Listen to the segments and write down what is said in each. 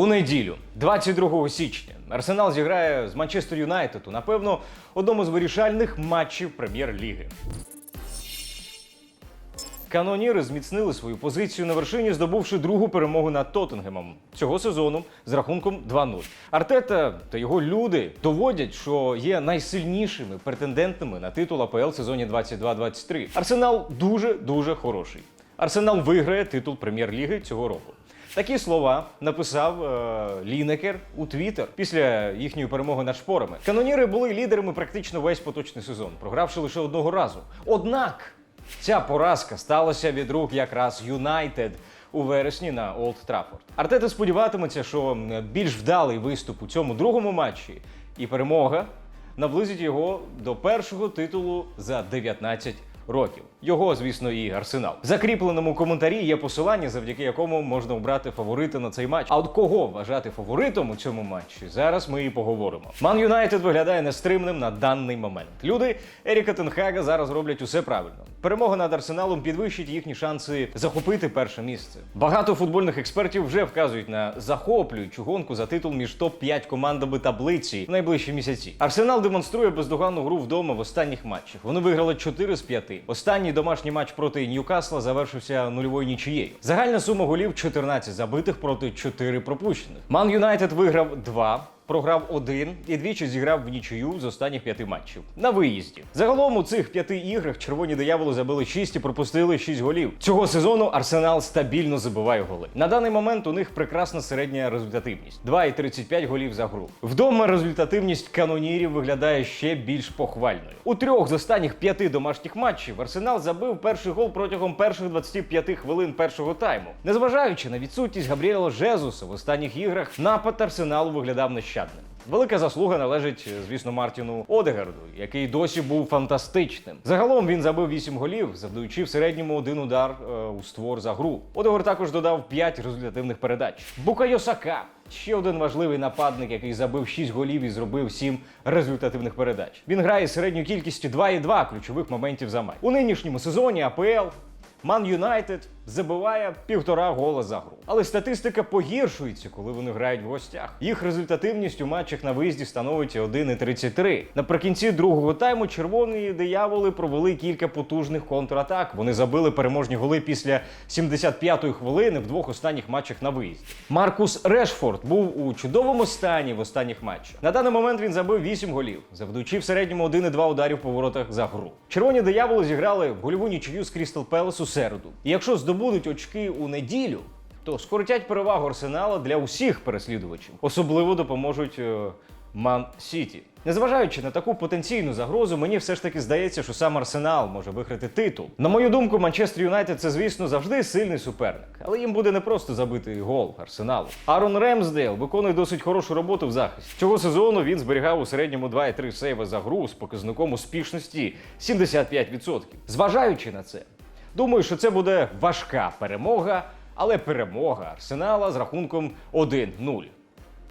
У неділю, 22 січня, Арсенал зіграє з Манчестер Юнайтед у, напевно, одному з вирішальних матчів прем'єр-ліги. Каноніри зміцнили свою позицію на вершині, здобувши другу перемогу над Тоттенгемом цього сезону з рахунком 2-0. Артета та його люди доводять, що є найсильнішими претендентами на титул АПЛ сезоні 22-23. Арсенал дуже дуже хороший. Арсенал виграє титул прем'єр-ліги цього року. Такі слова написав е, Лінекер у Твіттер після їхньої перемоги над шпорами. Каноніри були лідерами практично весь поточний сезон, програвши лише одного разу. Однак ця поразка сталася від рук якраз Юнайтед у вересні на Олд Траффорд. Артета сподіватиметься, що більш вдалий виступ у цьому другому матчі і перемога наблизить його до першого титулу за 19 років. Його, звісно, і арсенал. В закріпленому коментарі є посилання, завдяки якому можна обрати фаворита на цей матч. А от кого вважати фаворитом у цьому матчі? Зараз ми і поговоримо. Ман Юнайтед виглядає нестримним на даний момент. Люди Еріка Тенхага зараз роблять усе правильно. Перемога над арсеналом підвищить їхні шанси захопити перше місце. Багато футбольних експертів вже вказують на захоплюючу гонку за титул між топ-5 командами таблиці в найближчі місяці. Арсенал демонструє бездоганну гру вдома в останніх матчах. Вони виграли 4 з 5. Останній домашній матч проти Ньюкасла завершився нульовою нічиєю. Загальна сума голів 14 забитих проти 4 пропущених. Ман Юнайтед виграв 2. Програв один і двічі зіграв в нічию з останніх п'яти матчів на виїзді. Загалом у цих п'яти іграх червоні дияволи забили 6 і пропустили 6 голів. Цього сезону Арсенал стабільно забиває голи. На даний момент у них прекрасна середня результативність 2,35 голів за гру. Вдома результативність канонірів виглядає ще більш похвальною. У трьох з останніх п'яти домашніх матчів Арсенал забив перший гол протягом перших 25 хвилин першого тайму. Незважаючи на відсутність Габріела Жезуса в останніх іграх, напад Арсеналу виглядав нещадним. Велика заслуга належить, звісно, Мартіну Одегарду, який досі був фантастичним. Загалом він забив 8 голів, завдаючи в середньому один удар е, у створ за гру. Одегар також додав 5 результативних передач. Букайо Сака ще один важливий нападник, який забив 6 голів і зробив 7 результативних передач. Він грає з середньою кількістю 2,2 ключових моментів за матч. У нинішньому сезоні АПЛ Ман Юнайтед забиває півтора гола за гру. Але статистика погіршується, коли вони грають в гостях. Їх результативність у матчах на виїзді становить 1,33. Наприкінці другого тайму червоні дияволи провели кілька потужних контратак. Вони забили переможні голи після 75-ї хвилини в двох останніх матчах на виїзді. Маркус Решфорд був у чудовому стані в останніх матчах. На даний момент він забив 8 голів, завдаючи в середньому 1,2 ударів по воротах за гру. Червоні дияволи зіграли в гольову нічию з Крістал Пелес у середу. І якщо здобудуть очки у неділю, то скоротять перевагу арсенала для усіх переслідувачів. Особливо допоможуть е, Ман Сіті. Незважаючи на таку потенційну загрозу, мені все ж таки здається, що сам Арсенал може виграти титул. На мою думку, Манчестер Юнайтед це, звісно, завжди сильний суперник, але їм буде не просто забити гол Арсеналу. Арон Ремсдейл виконує досить хорошу роботу в захисті. Цього сезону він зберігав у середньому 2,3 сейва за гру з показником успішності 75%. Зважаючи на це, думаю, що це буде важка перемога, але перемога Арсенала з рахунком 1-0.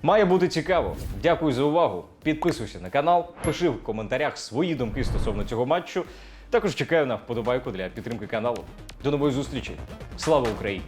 Має бути цікаво. Дякую за увагу. Підписуйся на канал, пиши в коментарях свої думки стосовно цього матчу. Також чекаю на вподобайку для підтримки каналу. До нової зустрічі. Слава Україні!